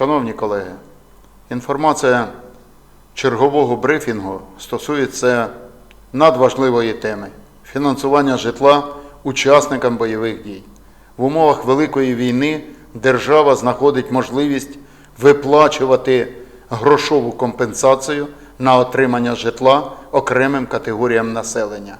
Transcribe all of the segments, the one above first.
Шановні колеги, інформація чергового брифінгу стосується надважливої теми фінансування житла учасникам бойових дій. В умовах Великої війни держава знаходить можливість виплачувати грошову компенсацію на отримання житла окремим категоріям населення.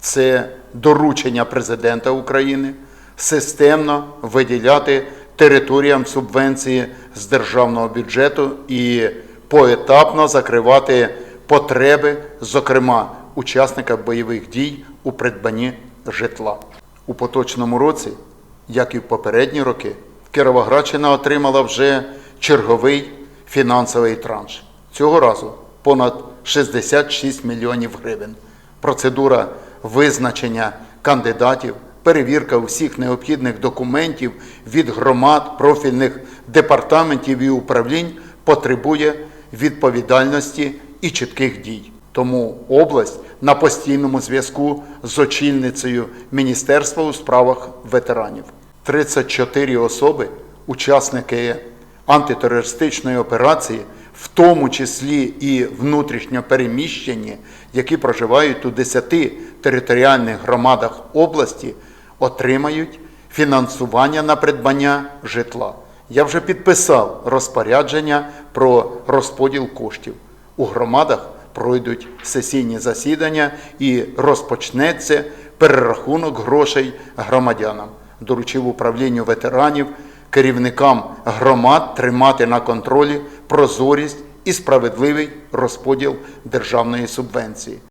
Це доручення президента України системно виділяти територіям субвенції з державного бюджету і поетапно закривати потреби, зокрема учасника бойових дій у придбанні житла. У поточному році, як і в попередні роки, Кіровоградщина отримала вже черговий фінансовий транш. Цього разу понад 66 мільйонів гривень. Процедура визначення кандидатів, перевірка усіх необхідних документів від громад, профільних департаментів і управлінь потребує відповідальності і чітких дій. Тому область на постійному зв'язку з очільницею Міністерства у справах ветеранів. 34 особи, учасники антитерористичної операції, в тому числі і внутрішньо переміщені, які проживають у 10 територіальних громадах області, отримають фінансування на придбання житла. Я вже підписав розпорядження про розподіл коштів. У громадах пройдуть сесійні засідання і розпочнеться перерахунок грошей громадянам. Доручив управлінню ветеранів керівникам громад тримати на контролі прозорість і справедливий розподіл державної субвенції.